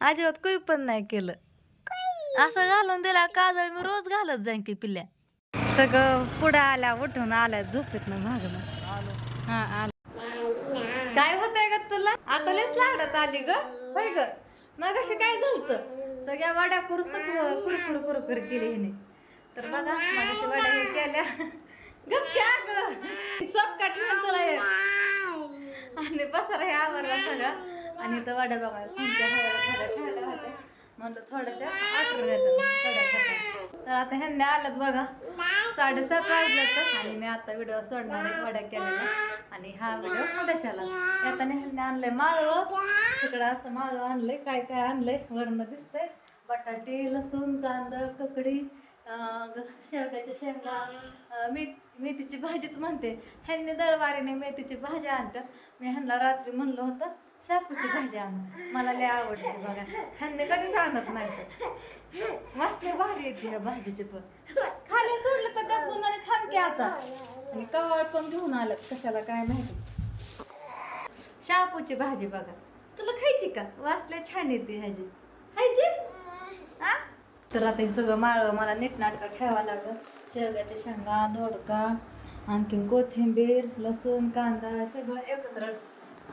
अजिबात काही पण नाही केलं. असं घालून दिला काजळ मी रोज घालत जाईन की पिल्ल्या. सगळं पुढं आल्या उठून आल्या झोपेत ना मागणं हा आलं. काय होतंय ग तुला? आता लयच लाडत आली ग. होय ग? मग अशी काय झालत? सगळ्या वाड्या कुरस कुरकुर कुरकुर केली हिने. तर बघा मग अशी वाड्या हे केल्या. गप्प्या ग. सब काटलं तुला हे आणि पसरा हे आवरला सगळा. आणि तो वाड्या बघा कोणत्या हव्याला थोड्या ठेवल्या म्हणलं थोड्याशा आठवण येतं तर आता ह्यांनी आलं बघा. साडेसात वाजलं तर आणि मी आता व्हिडिओ सोडणार आहे वड्या केलेला आणि हा व्हिडिओ उद्याच्याला आता ह्यांनी आणलंय माळव. तिकडं असं माळव आणलंय काय काय आणलंय वरनं दिसतंय. बटाटे लसूण कांदा ककडी ग- शेवग्याच्या शेंगा अं, मे मेथीची भाजीच म्हणते. ह्यांनी दरवारीने मेथीची भाजी आणतात मी ह्यांना रात्री म्हणलं होतं शापूची भाजी आण मला लय आवडते बघा. ह्यांनी कधीच आणत नाही मस्त भारी येते या भाजीची पण. खाली सोडलं तर गप्पून आणि थांबके आता. आणि कवाळ पण घेऊन आलं. कशाला काय माहिती. शापूची भाजी बघा. तुला खायची का? वाचल्या छान येते ह्याची. खायची? हा तर आता हे सगळं माळव मला नीटनाटकं ठेवावं लागलं. शेवग्याच्या शेंगा दोडका आणखीन कोथिंबीर लसूण कांदा सगळं एकत्र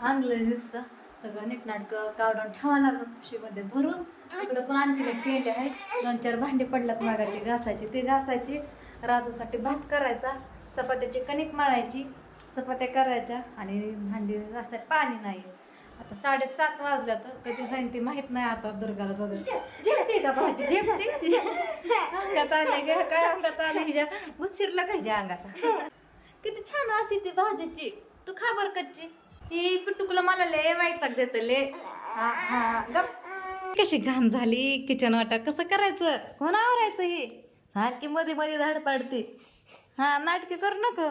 आणलंय मिक्स. सगळं नीटनाटकं काढून ठेवावं लागलं खुशीमध्ये भरून. इकडं पण आणखी केले आहे दोन चार भांडी पडल्यात मागाची घासायची. ते घासायची. राजूसाठी भात करायचा. चपात्याची कणिक मळायची. चपात्या करायच्या आणि भांडी घासाय पाणी नाही. आता साडेसात वाजल्या तर कधी राहीन ती माहीत नाही आता दुर्गाला बघत जेवते का भाजी जेवते अंगात आले गे काय अंगात आले? हिच्या उशिरला काय अंगात? किती छान अशी ती भाजीची तू खा बर कच्ची. ही पिटुकला मला लय वैताग देत ले हा हा. गप. कशी घाण झाली किचन वाटा. कसं करायचं? कोण आवरायचं हे? सारखी मध्ये मध्ये झाड पाडते. हा नाटके करू नको.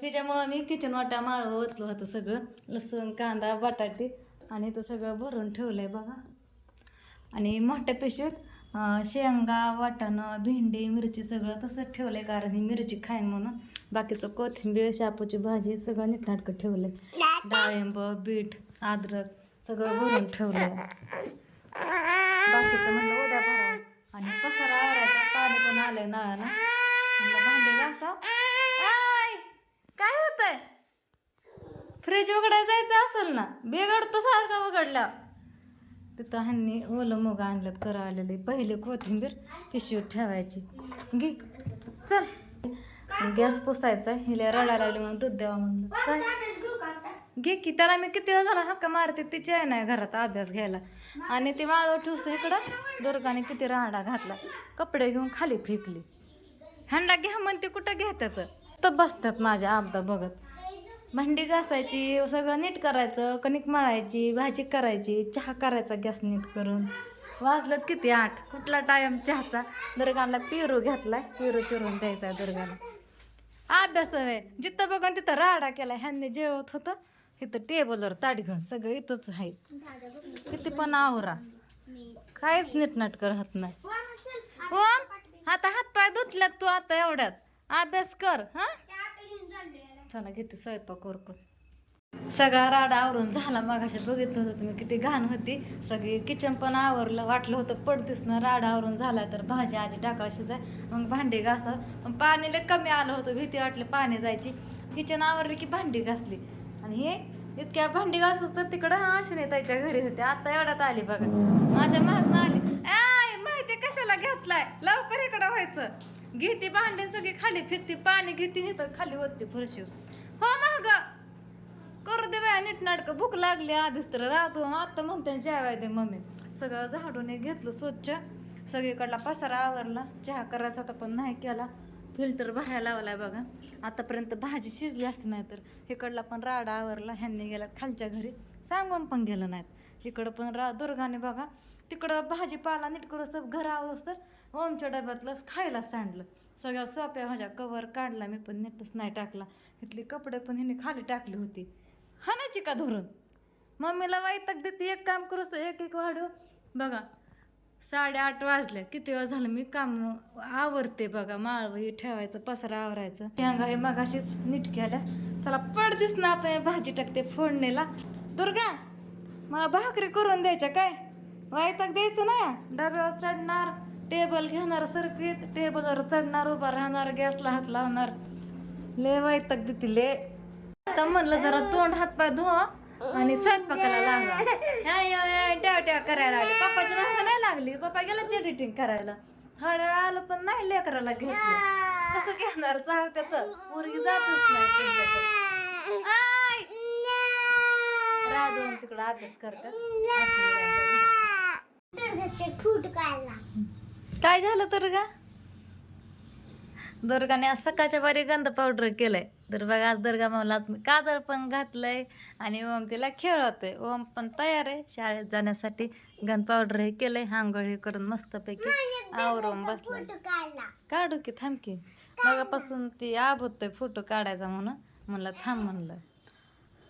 ह्याच्यामुळं मी किचन वाटा माळव ओतलं होतं सगळं. लसूण कांदा बटाटे आणि तो सगळं भरून ठेवलंय बघा. आणि मोठ्या पिशवीत शेंगा वाटाणं भेंडी मिरची सगळं तसंच ठेवलं आहे कारण ही मिरची खाय म्हणून. बाकीचं कोथिंबीर शापूची भाजी सगळं नीटनाटकं आहे डाळिंब बीट अद्रक सगळं भरून ठेवलं बाकीचं म्हणलं उद्या भरावं. आणि पसारा आवरायचा पाणी पण आलंय नळाला म्हणलं भांडे घासा काय होतंय? फ्रीज उघडायला जायचं असेल ना? बिघडतो सारखा उघडला तिथं ह्यांनी ओलं मुग आणलं करा आलेले. पहिले कोथिंबीर पिशवीत ठेवायची. घे. चल. गॅस पुसायचा हिला रडायला लागली म्हणून दूध द्यावा म्हणलं. काय? घे की त्याला मी किती वेळ झाला हक्का मारते तिची आहे नाही घरात अभ्यास घ्यायला. आणि ती वाळव ठेवतो इकडं. दुर्गाने किती राडा घातला. कपडे घेऊन खाली फेकली. हंडा घ्या म्हणते कुठं घेतात तर बसतात माझ्या आपदा बघत. भांडी घासायची सगळं नीट करायचं कणिक मळायची भाजी करायची चहा करायचा गॅस नीट करून. वाजलं किती? आठ. कुठला टाईम चहाचा. दुर्गाला पिरू घेतलाय. पिरू चिरून द्यायचा दुर्गाला. अभ्यास आहे जिथं बघून तिथं राडा केला ह्यांनी जेवत होतं. इथं टेबलवर ताट घेऊन. सगळं इथंच आहे. किती पण आवरा. काहीच नीटनाटक राहत नाही. हो आता हातपाय धुतल्यात तू आता एवढ्यात. अभ्यास कर हां? चला घेते स्वयंपाक उरकून सगळा राडा आवरून झाला मागाशी. बघितलं होतं तुम्ही. किती घाण होती. सगळी किचन पण आवरलं. वाटलं होतं पडतेच ना. राडा आवरून झाला तर भाजी आधी टाकावशीच आहे. मग भांडी घासा. मग पाणी कमी आलं होतं. भीती वाटली पाणी जायची. किचन आवरली की भांडी घासली. आणि हे इतक्या भांडी घास तर तिकडं अशी नाही त्याच्या घरी होते आता एवढ्यात आली बघा. माझ्या मागनं आली. आय माहिती कशाला घेतलाय? लवकर इकडं व्हायचं. घेते भांडे सगळी खाली फिरते पाणी घेते नेतात खाली होते फरशी. हो महाग करू दे बाया नीट नाटकं. भूक लागली आधीच तर राहतो. आत्ता म्हणते जेवाय दे मम्मी. सगळं झाडून घेतलं स्वच्छ. सगळीकडला पसारा आवरला. चहा करायचा आता पण नाही केला. फिल्टर भरायला लावलाय बघा. आतापर्यंत भाजी शिजली असती नाही तर. इकडला पण राडा आवरला. ह्यांनी गेल्यात खालच्या घरी. सांगून पण गेलं नाहीत. इकडं पण रा दुर्गाने बघा. तिकडं भाजीपाला नीट करूस तर घर हो, आवरूस तर ओमच्या डब्यातलं खायला सांडलं. सगळ्या सोप्या भाज्या कवर काढला मी पण नीटच नाही टाकला. इथले कपडे पण हिने खाली टाकली होती. हाणायची का धरून? मम्मीला वाईटक देते एक काम करूस तर एक एक वाढू बघा साडेआठ वाजले किती वेळ झालं मी काम आवरते बघा माळवही ठेवायचं पसरा आवरायचं. शेंगा हे मगाशीच नीट केल्या. चला पडदीस ना आपण भाजी टाकते फोडणीला. दुर्गा मला भाकरी करून द्यायच्या काय? वैताग द्यायचं ना. डब्यावर चढणार टेबल घेणार सरकीत टेबलवर चढणार उभा राहणार गॅसला हात लावणार. ले वैताग देते ले आता म्हणलं जरा तोंड हातपाय धुवा आणि स्वयंपाकाला लागला ह्या, ह्या, ट्याव ट्याव करायला लागली. पप्पाची मागं नाही लागली. पप्पा गेला एडिटिंग करायला. हळद आलं पण नाही लेकराला घेतलं. कसं घेणार? चाहत्यात पोरगी जातच नाही त्यांच्याकडे. राधून तिकडं अभ्यास करतात. काय झालं तर का दुर्गाने आज सकाळच्या बारी गंध पावडर केलंय. तर बघा आज दुर्गा मावला आज मी काजळ पण घातलंय आणि ओम तिला खेळवतोय. ओम पण तयार आहे. शाळेत जाण्यासाठी गंध पावडर हे केलंय. आंघोळी करून मस्तपैकी आवरून बसलाय. काढू की थांब की. मगापासून ती आबोतोय फोटो काढायचा म्हणून. म्हणलं थांब म्हणलं.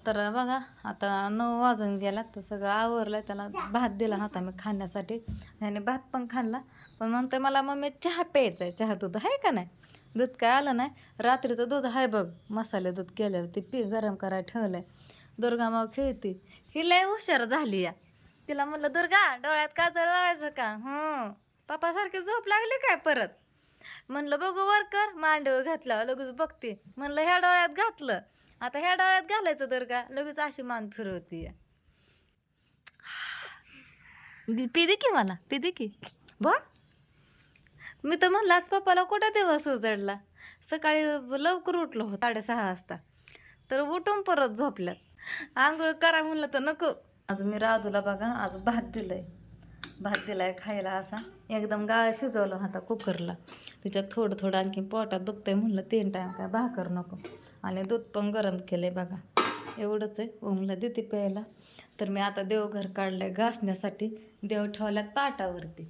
तर बघा आता नऊ वाजून गेला तर सगळं आवरलं त्याला भात दिला होता मी खाण्यासाठी. त्याने भात पण खाल्ला. पण म्हणते मला मम्मी चहा प्यायचा आहे चहा दूध आहे का नाही? दूध काय आलं नाही. रात्रीचं दूध आहे बघ. मसाले दूध केलेलं ते पी गरम करायला ठेवलं आहे दुर्गा माव खेळती. ही लय हुशार झाली या. तिला म्हणलं दुर्गा डोळ्यात काजळ लावायचं का? हं. पप्पासारखी झोप लागली काय परत? म्हणलं बघू वर कर. मांडव घातला लगेच बघते. म्हणलं ह्या डोळ्यात घातलं. आता ह्या डोळ्यात घालायचं तर का? लगेच अशी मान फिरवते. पिदे की मला? पिदे की? ब मी तर म्हणलाच पप्पाला कुठं दिवस उजडला? सकाळी लवकर उठलो हो साडेसहा वाजता. तर उठून परत झोपल्यात. आंघोळ करा म्हणलं तर नको. आज मी राधूला बघा आज भात दिलंय. भात आहे खायला असा. एकदम गाळ शिजवला होता कुकरला. तिच्यात थोडं थोडं आणखी पोटात दुखतंय म्हणलं तीन टाईम काय भाकर नको. आणि दूध पण गरम केलंय बघा. एवढंच आहे. ओमला देते प्यायला. तर मी आता देवघर काढलं आहे घासण्यासाठी. देव ठेवल्यात पाटावरती.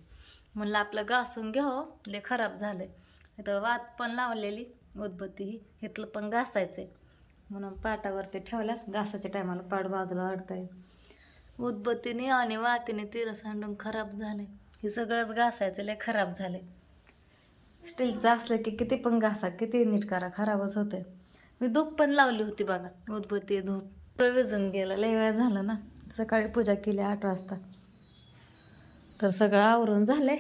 म्हणलं आपलं घासून घ्यावं हो. लय खराब झालं आहे तर वात पण लावलेली. उदबत्ती ही. इथलं पण घासायचं आहे म्हणून पाटावरती ठेवल्यात. घासाच्या टायमाला पाट बाजूला वाढताय उदबत्तीने आणि वातीने तेल सांडून खराब झाले. हे सगळंच घासायचं लय खराब झाले. स्टीलचं असलं की किती पण घासा किती नीट करा खराबच होते मी धूप पण लावली होती बघा उदबत्ती धूप. सगळं विजून गेलं लय वेळ झालं ना. सकाळी पूजा केली आठ वाजता. तर सगळं आवरून झाले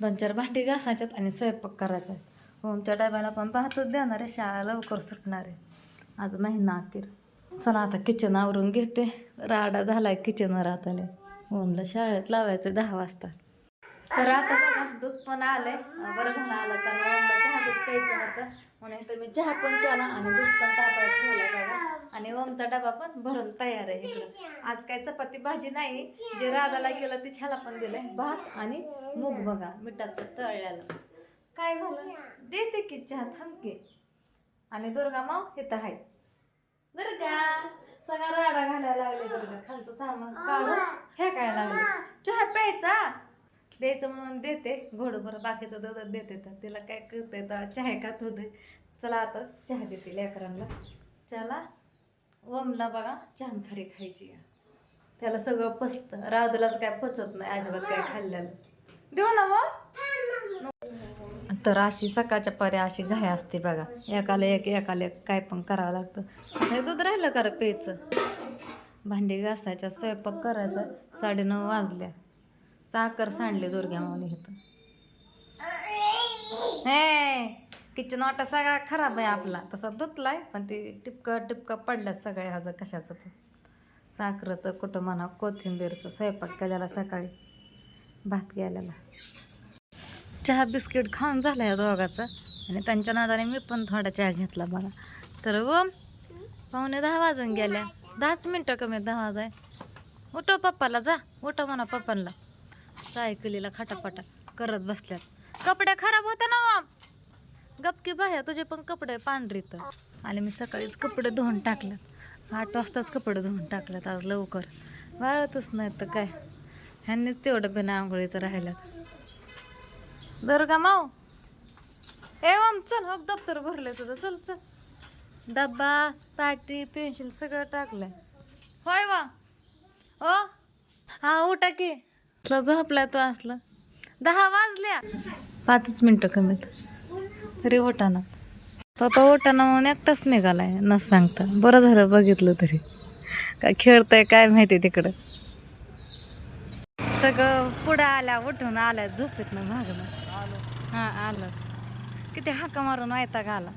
दोन चार भांडी घासायच्यात आणि स्वयंपाक करायचा ओमच्या डब्याला पण पाहतच देणार आहे शाळा लवकर सुटणार आहे. आज महिना अखेर. चला आता किचन आवरून घेते. राडा झालाय किचनवर आता लय. ओमला शाळेत लावायचं दहा वाजता. तर आता बघा दूध पण आलंय. बरं झालं आलं कारण ओमला चहा दूध प्यायचं होतं. म्हणून तर मी चहा पण केला आणि दूध पण डबा ठेवलं बघा. आणि ओमचा डबा पण भरून तयार आहे इकडं. आज काय चपाती भाजी नाही. जे राधाला केलं ते छाला पण दिलंय. भात आणि मूग बघा मिठाचं तळल्याला काय झालं? देते की चहा थांबके आणि दुर्गा माव इथं आहे. दुर्गा सगळा राडा घालायला लागले दुर्गा खालचं सामान काढून फेकायला लागले. चहा प्यायचा? द्यायचं म्हणून देते घोडं बरं बाकीचं दूध देते तर तिला काय कळतंय तर चहा का होते चला आता चहा देते लेकरांना. चला ओमला बघा छान खारी खायची. त्याला सगळं पचतं. राधूलाच काय पचत नाही अजिबात काय खाल्ल्याला. देऊ ना मग तर अशी सकाळच्या पर्या अशी घाय असते बघा. एकाला एक एकाला एक काय पण करावं लागतं. हे दूध राहिलं करा प्यायचं? भांडी घासायच्या स्वयंपाक करायचा. साडेनऊ वाजल्या. साखर सांडली दुर्ग्या माऊली इथं. हे किचन वाटा सगळा खराब आहे आपला. तसा धुतलाय पण ते टिपकं टिपकं पडल्या सगळ्या ह्याचं कशाचं पण. साखरेचं कुठं म्हणा कोथिंबीरचं स्वयंपाक केलेला सकाळी. भात गेलेला. चहा बिस्किट खाऊन झाला या दोघाचा. आणि त्यांच्या नादाने मी पण थोडा चहा घेतला बघा. तर व पाहुणे दहा वाजून गेल्या दहाच मिनटं कमी दहा वाजाय. उठव पप्पाला जा उठव म्हणा पप्पांना सायकलीला खटापटा करत बसल्यात. कपडे खराब होते ना हो. वा गपकी बाह्या तुझे पण कपडे पांढरी तर. आणि मी सकाळीच कपडे धुवून टाकलं आठ वाजताच कपडे धुवून टाकलं आज लवकर. वाळतच नाही तर काय. ह्यांनीच तेवढं बिना आंघोळीचं राहिलं दुर्गा माऊ. ए ओम चल मग दप्तर भरलंय तुझं. चल चल. डब्बा पाटी पेन्सिल सगळं टाकलंय. होय वा. ओ? हा उठा की. झोपला झोपलाय तो असला. दहा वाजल्या. पाचच मिनटं कमीत. तरी ओटाना पप्पा ओटाना म्हणून एकटाच निघालाय न सांगता. बरं झालं बघितलं तरी. काय खेळतंय काय माहिती तिकडं. सगळं पुढं आल्या उठून आल्या झोपेत ना मागणं हा आलं. किती हाका मारून वायता घाला.